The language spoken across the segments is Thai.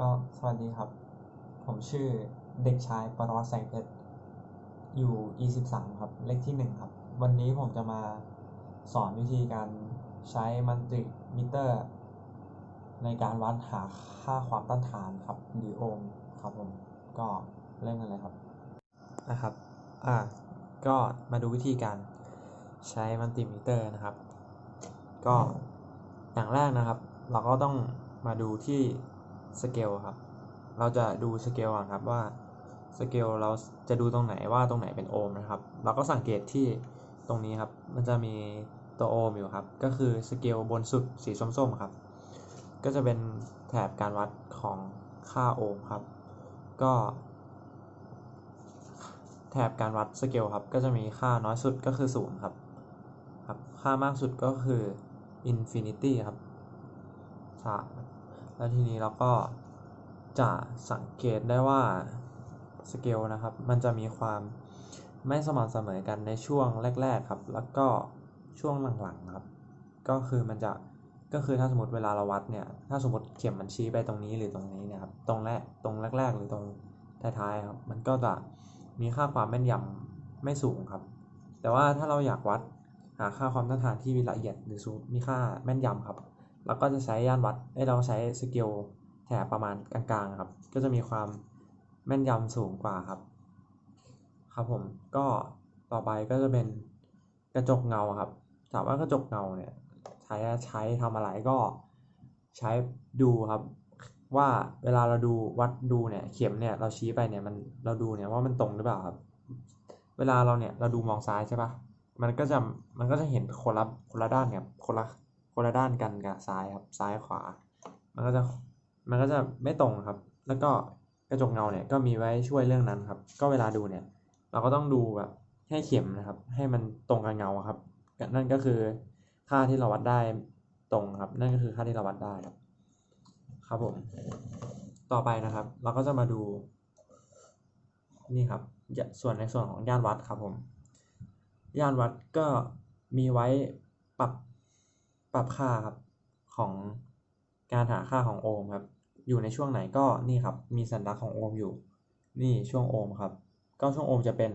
ก็สวัสดีครับ ผมชื่อเด็กชายปรวัตแสงเพชรอยู่ E13 ครับ เลขที่ 1 ครับ วันนี้ผมจะมาสอนวิธีการใช้มันติมิเตอร์ ในการวัดหาค่าความต้านทานครับ หรือโอห์มครับผม ก็เริ่มกันเลยครับนะครับ อ่า ก็มาดูวิธีการใช้มันติมิเตอร์นะครับ ก็อย่างแรกนะครับ เราก็ต้องมาดูที่ สเกลครับ เราจะดูสเกลก่อนครับว่าสเกลเราจะดูตรงไหนว่าตรงไหนเป็นโอห์มนะครับ เราก็สังเกตที่ตรงนี้ครับ มันจะมีตัวโอห์มอยู่ครับ ก็คือสเกลบนสุดสีส้มๆครับ ก็จะเป็นแถบการวัดของค่าโอห์มครับ ก็แถบการวัดสเกลครับ ก็จะมีค่าน้อยสุดก็คือศูนย์ครับ ครับ ค่ามากสุดก็คือ infinity ครับ แล้วทีนี้เราก็จะสังเกตได้ว่าสเกลนะครับ มันจะมีความไม่สม่ำเสมอกันในช่วงแรก ๆครับ แล้วก็ช่วงหลังๆครับ ก็คือมันจะก็คือถ้าสมมติเวลาเราวัดเนี่ย ถ้าสมมติเข็มมันชี้ไปตรงนี้หรือตรงนี้นี่ยครับ ตรงแรกตรงแรก ๆ หรือตรงท้ายๆครับ มันก็จะมีค่าความแม่นยำไม่สูงครับ แต่ว่าถ้าเราอยากวัดหาค่าความต้านทานที่ละเอียดหรือสูงมีค่าแม่นยำครับ เราก็จะใช้ย่านวัดเอ้เราใช้สเกลแถบประมาณกลางๆครับ ก็จะมีความแม่นยำสูงกว่าครับ ครับผมก็ต่อไปก็จะเป็นกระจกเงาครับ ถามว่ากระจกเงาเนี่ยใช้ใช้ทำอะไรก็ใช้ดูครับว่าเวลาเราดูวัดดูเนี่ยเข็มเนี่ยเราชี้ไปเนี่ยมันเราดูเนี่ยว่ามันตรงหรือเปล่าครับ เวลาเราเนี่ยเราดูมองซ้ายใช่ปะมันก็จะมันก็จะเห็นคนละคนละด้านครับคนละ คนละด้านกันกับซ้ายครับซ้ายขวา มันก็จะมันก็จะไม่ตรงครับ แล้วก็กระจกเงาเนี่ยก็มีไว้ช่วยเรื่องนั้นครับ ก็เวลาดูเนี่ย เราก็ต้องดูแบบให้เข็มนะครับ ให้มันตรงกับเงาครับ นั่นก็คือค่าที่เราวัดได้ตรงครับ นั่นก็คือค่าที่เราวัดได้ครับ ครับผม ต่อไปนะครับ เราก็จะมาดูนี่ครับส่วนในส่วนของย่านวัดครับผม ย่านวัดก็มีไว้ปรับ ปรับค่าครับของการหาค่าของโอห์มครับ อยู่ในช่วงไหนก็นี่ครับ มีสัญลักษณ์ของโอห์มอยู่ นี่ช่วงโอห์มครับ ก็ช่วงโอห์มจะเป็น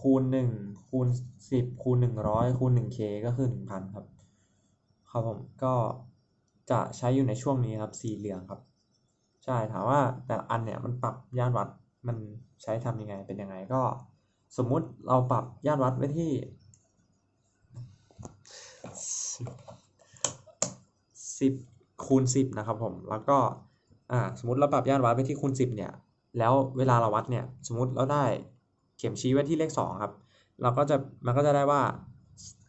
คูณหนึ่งคูณสิบคูณหนึ่งร้อยคูณหนึ่งเคก็คือหนึ่งพันครับ ครับผมก็จะใช้อยู่ในช่วงนี้ครับ สีเหลืองครับ ใช่ถามว่าแต่อันเนี่ยมันปรับย่านวัดมันใช้ทำยังไงเป็นยังไงก็ สมมุติเราปรับย่านวัดไว้ที่ สิบคูณสิบนะครับผม แล้วก็อ่าสมมติเราปรับย่านวัดไว้ที่คูณสิบเนี่ย แล้วเวลาเราวัดเนี่ย สมมติเราได้เข็มชี้ไว้ที่เลขสองครับ เราก็จะมันก็จะได้ว่า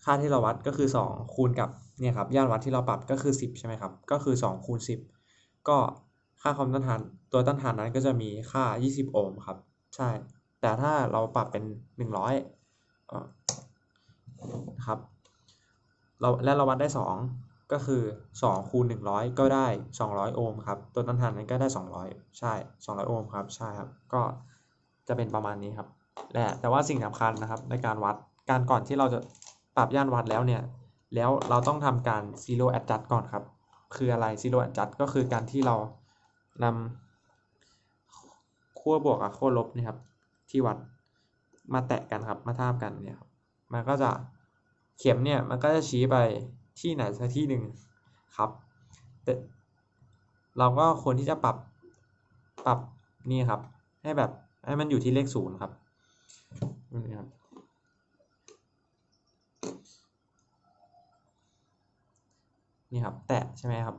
ค่าที่เราวัดก็คือสองคูณกับเนี่ยครับย่านวัดที่เราปรับก็คือสิบใช่ไหมครับ ก็คือสองคูณสิบก็ค่าความต้านทานตัวต้านทานนั้นก็จะมีค่ายี่สิบโอห์มครับ ใช่ แต่ถ้าเราปรับเป็นหนึ่งร้อยครับเราและเราวัดได้สอง ก็คือสองคูณหนึ่งร้อยก็ได้สองร้อยโอห์มครับ ตัวต้านทานนั้นก็ได้สองร้อยใช่สองร้อยโอห์มครับ ใช่ครับ ก็จะเป็นประมาณนี้ครับและแต่ว่าสิ่งสำคัญนะครับในการวัด การก่อนที่เราจะปรับย่านวัดแล้วเนี่ย แล้วเราต้องทำการ zero adjust ก่อนครับ คืออะไร zero adjust ก็คือการที่เรานำขั้วบวกกับขั้วลบนี่ครับ ที่วัดมาแตะกันครับ มาทาบกันเนี่ยครับ มันก็จะเข็มเนี่ยมันก็จะชี้ไป ที่ไหนสักที่หนึ่งครับแต่เราก็ควรที่จะปรับปรับนี่ครับ ให้แบบให้มันอยู่ที่เลขศูนย์ครับนี่ครับนี่ครับ แตะใช่ไหมครับ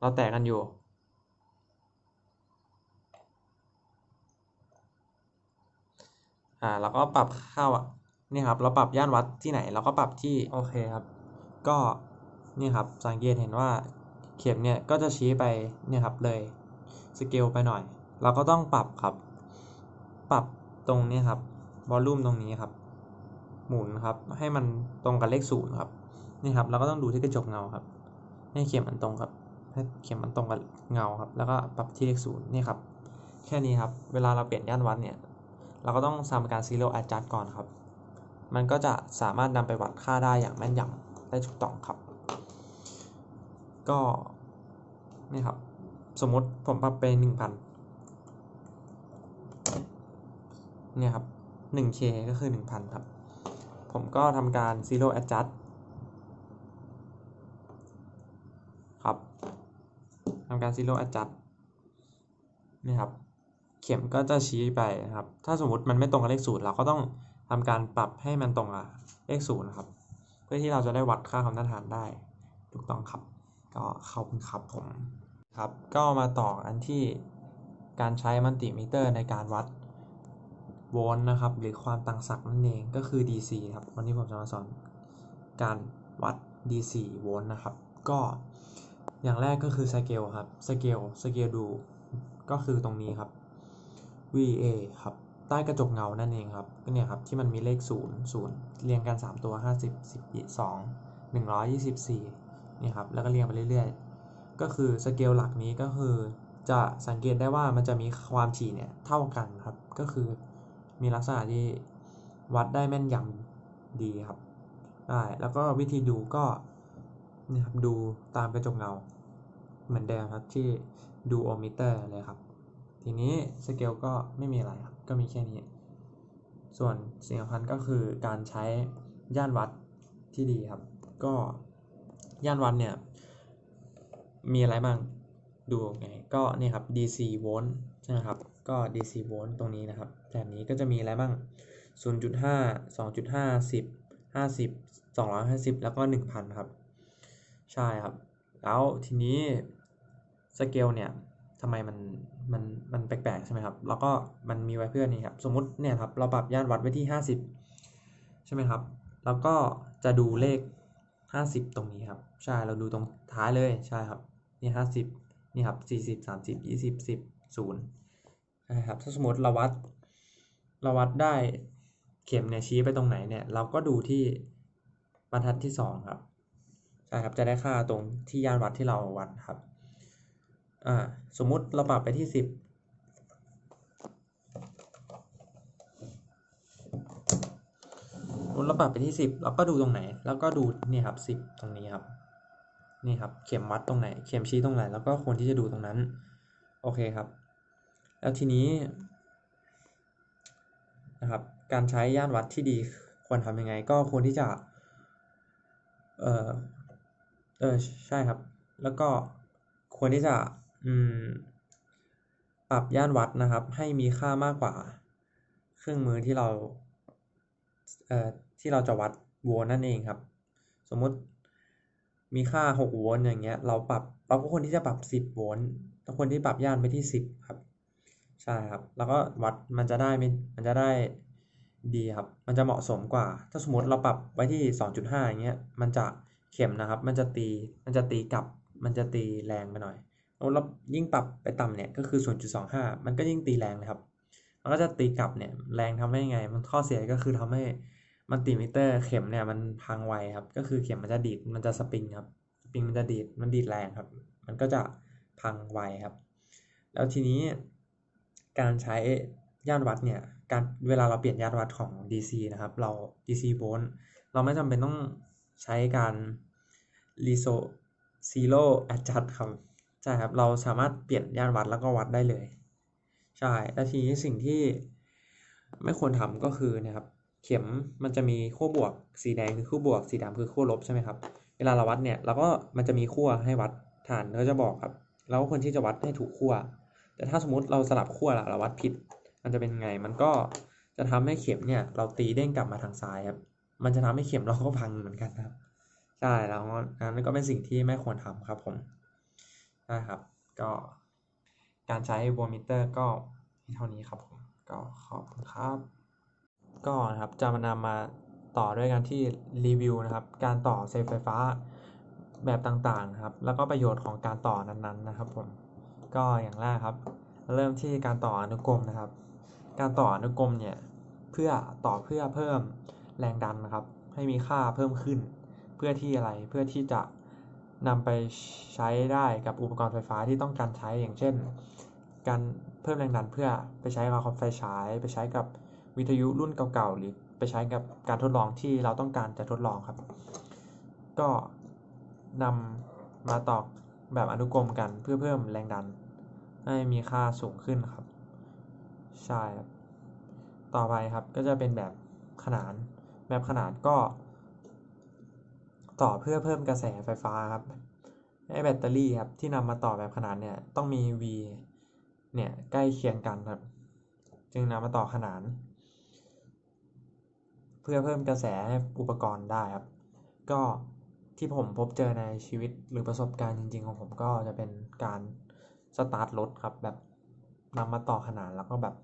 เราแตะกันอยู่ อ่าเราก็ปรับเข้าอะนี่ครับ เราปรับย่านวัดที่ไหน เราก็ปรับที่ โอเคครับ ก็นี่ครับสังเกตเห็นว่าเข็มเนี่ยก็จะชี้ไปเนี่ยครับเลยสเกลไปหน่อย เราก็ต้องปรับครับ ปรับตรงนี้ครับวอลลุ่มตรงนี้ครับ หมุนครับให้มันตรงกับเลขศูนย์ครับนี่ครับเราก็ต้องดูที่กระจกเงาครับ ให้เข็มมันตรงกับให้เข็มมันตรงกับเงาครับ แล้วก็ปรับที่เลขศูนย์นี่ครับแค่นี้ครับ เวลาเราเปลี่ยนย่านวัดเนี่ย เราก็ต้องทำการ zero adjust ก่อนครับ มันก็จะสามารถนำไปวัดค่าได้อย่างแม่นยำ ได้ถูกต้องครับ ก็นี่ครับ สมมติผมปรับไปหนึ่งพันเนี่ยครับหนึ่ง k ก็คือหนึ่งพันครับ ผมก็ทำการ zero adjust ครับทำการ zero adjust นี่ครับ เข็มก็จะชี้ไปครับ ถ้าสมมติมันไม่ตรงกับเลขศูนย์เราก็ต้องทำการปรับให้มันตรงกับเลขศูนย์ครับ เพื่อที่เราจะได้วัดค่าความต้านทานได้ ถูกต้องครับ ก็เข้าคุณครับผมครับ ก็มาต่ออันที่การใช้มัลติมิเตอร์ในการวัดโวลต์นะครับ หรือความต่างศักย์นั่นเองก็คือ DC ครับ วันนี้ผมจะมาสอนการวัด DC โวลต์นะครับ ก็อย่างแรกก็คือสเกลครับสเกลสเกลดูก็คือตรงนี้ครับ VA ครับ ใต้กระจกเงานั่นเองครับก็เนี่ยครับที่มันมีเลข 0 0 เรียงกัน 3 ตัว 50 12 124นี่ครับแล้วก็เรียงไปเรื่อยๆ ก็คือสเกลหลักนี้ก็คือจะสังเกตได้ว่ามันจะมีความถี่เนี่ยเท่ากันครับก็คือมีลักษณะที่วัดได้แม่นยำดีครับได้แล้วก็วิธีดูก็นี่ครับดูตามกระจกเงา เหมือนเดิมครับที่ดูโอมิเตอร์เลยครับ ทีนี้สเกลก็ไม่มีอะไรครับ ก็มีแค่นี้ ส่วนสิ่งสำคัญก็คือการใช้ย่านวัดที่ดีครับ ก็ย่านวัดเนี่ย มีอะไรบ้าง ดูไง ก็นี่ครับ DC โวลต์ใช่ไหมครับ ก็ DC โวลต์ตรงนี้นะครับแบบนี้ก็จะมีอะไรบ้าง 0.5 2.5 10 50 250 แล้วก็ 1,000 ครับ ใช่ครับ แล้วทีนี้สเกลเนี่ยทำไมมัน มันมันแปลกๆใช่ไหมครับ แล้วก็มันมีไว้เพื่อนี่ครับ สมมติเนี่ยครับเราปรับย่านวัดไว้ที่ 50 ใช่ไหมครับ แล้วก็จะดูเลข 50 ตรงนี้ครับ ใช่ เราดูตรงท้ายเลย ใช่ครับ นี่ 50 นี่ครับ 40 30 20 10 0ใช่ครับ ถ้าสมมติเราวัด เราวัดได้เข็มเนี่ยชี้ไปตรงไหนเนี่ย เราก็ดูที่บรรทัดที่ 2 ครับ ใช่ครับ จะได้ค่าตรงที่ย่านวัดที่เราวัดครับ อ่าสมมุติเราปรับไปที่10เราปรับไปที่10เราก็ดูตรงไหน แล้วก็ดูนี่ครับ10ตรงนี้ครับนี่ครับเข็มวัดตรงไหน เข็มชี้ตรงไหน แล้วก็ควรที่จะดูตรงนั้น โอเคครับ แล้วทีนี้นะครับ การใช้ย่านวัดที่ดีควรทำยังไง ก็ควรที่จะ เออเออใช่ครับ แล้วก็ควรที่จะ อืม ปรับย่านวัดนะครับ ให้มีค่ามากกว่า เครื่องมือที่เราเอ่อที่เราจะวัดโวลต์นั่นเองครับ สมมติมีค่า6โวลต์อย่างเงี้ย เราปรับเราก็ควรที่จะปรับ 10โวลต์เราควรที่ปรับย่านไปที่ 10 ครับใช่ครับ แล้วก็วัดมันจะได้ม่มันจะได้ดีครับ มันจะเหมาะสมกว่า ถ้าสมมติเราปรับไว้ที่ 2.5อย่างเงี้ย มันจะเข็มนะครับ มันจะตี มันจะตีกลับ มันจะตีแรงไปหน่อย แล้วยิ่งปรับไปต่ำเนี่ยก็คือ 0.25 มันก็ยิ่งตีแรงนะครับ มันก็จะตีกลับเนี่ยแรงทำให้ไง มันข้อเสียก็คือทำให้มันติมิเตอร์เข็มเนี่ยมันพังไวครับ ก็คือเข็มมันจะดีด มันจะสปริงครับ สปริงมันจะดีด มันดีดแรงครับ มันก็จะพังไวครับ แล้วทีนี้การใช้ย่านวัดเนี่ย การเวลาเราเปลี่ยนย่านวัดของ DC นะครับ เรา DC โวลต์เราไม่จำเป็นต้องใช้การ reso zero adjust ครับ ช่ครับ เราสามารถเปลี่ยนย่านวัดแล้วก็วัดได้เลย ใช่ แล้วทีนี้สิ่งที่ไม่ควรทำก็คือนะครับ เข็มมันจะมีขั้วบวก สีแดงคือขั้วบวก สีดำคือขั้วลบใช่ไหมครับ เวลาเราวัดเนี่ยเราก็มันจะมีขั้วให้วัดฐานก็จะบอกครับ เราก็ควรที่จะวัดให้ถูกขั้ว แต่ถ้าสมมติเราสลับขั้วล่ะเราวัดผิด มันจะเป็นไง มันก็จะทำให้เข็มเนี่ยเราตีเด้งกลับมาทางซ้ายครับ มันจะทำให้เข็มเราก็พังเหมือนกันครับ ใช่ แล้วนั่นก็เป็นสิ่งที่ไม่ควรทำครับผม ใช่ครับ ก็การใช้โวลต์มิเตอร์ก็เท่านี้ครับผม ก็ขอบคุณครับ ก็นะครับจะมานำมาต่อด้วยกันที่รีวิวนะครับ การต่อเซลล์ไฟฟ้าแบบต่างๆครับ แล้วก็ประโยชน์ของการต่อนั้นๆนะครับผม ก็อย่างแรกครับ เริ่มที่การต่ออนุกรมนะครับ การต่ออนุกรมเนี่ยเพื่อต่อเพื่อเพิ่มแรงดันนะครับ ให้มีค่าเพิ่มขึ้น เพื่อที่อะไรเพื่อที่จะ นำไปใช้ได้กับอุปกรณ์ไฟฟ้าที่ต้องการใช้อย่างเช่น การเพิ่มแรงดันเพื่อไปใช้กับไฟฉาย ไปใช้กับวิทยุรุ่นเก่าๆหรือไปใช้กับการทดลองที่เราต้องการจะทดลองครับ ก็นำมาต่อแบบอนุกรมกันเพื่อเพิ่มแรงดัน ให้มีค่าสูงขึ้นครับ ใช่ครับ ต่อไปครับก็จะเป็นแบบขนาน แบบขนานก็ ต่อเพื่อเพิ่มกระแสไฟฟ้าครับไอ้แบตเตอรี่ครับที่นำมาต่อแบบขนานเนี่ยต้องมี V เนี่ยใกล้เคียงกันครับ จึงนำมาต่อขนาน เพื่อเพิ่มกระแสให้อุปกรณ์ได้ครับ ก็ที่ผมพบเจอในชีวิตหรือประสบการณ์จริง ๆ ของผมก็จะเป็นการสตาร์ทรถครับแบบนำมาต่อขนานแล้วก็แบบ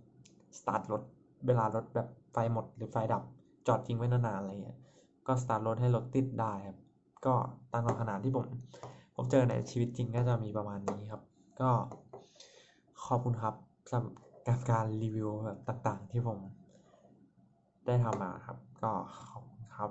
สตาร์ทรถเวลารถแบบไฟหมดหรือไฟดับจอดทิ้งไว้นานๆอะไรเงี้ย ก็สตาร์ทรถให้รถติดได้ครับ ก็ตามขนาดที่ผมพบเจอในชีวิตจริงก็จะมีประมาณนี้ครับ ก็ขอบคุณครับสำหรับการรีวิวแบบต่างๆ ที่ผมได้ทำมาครับ ก็ขอบคุณครับ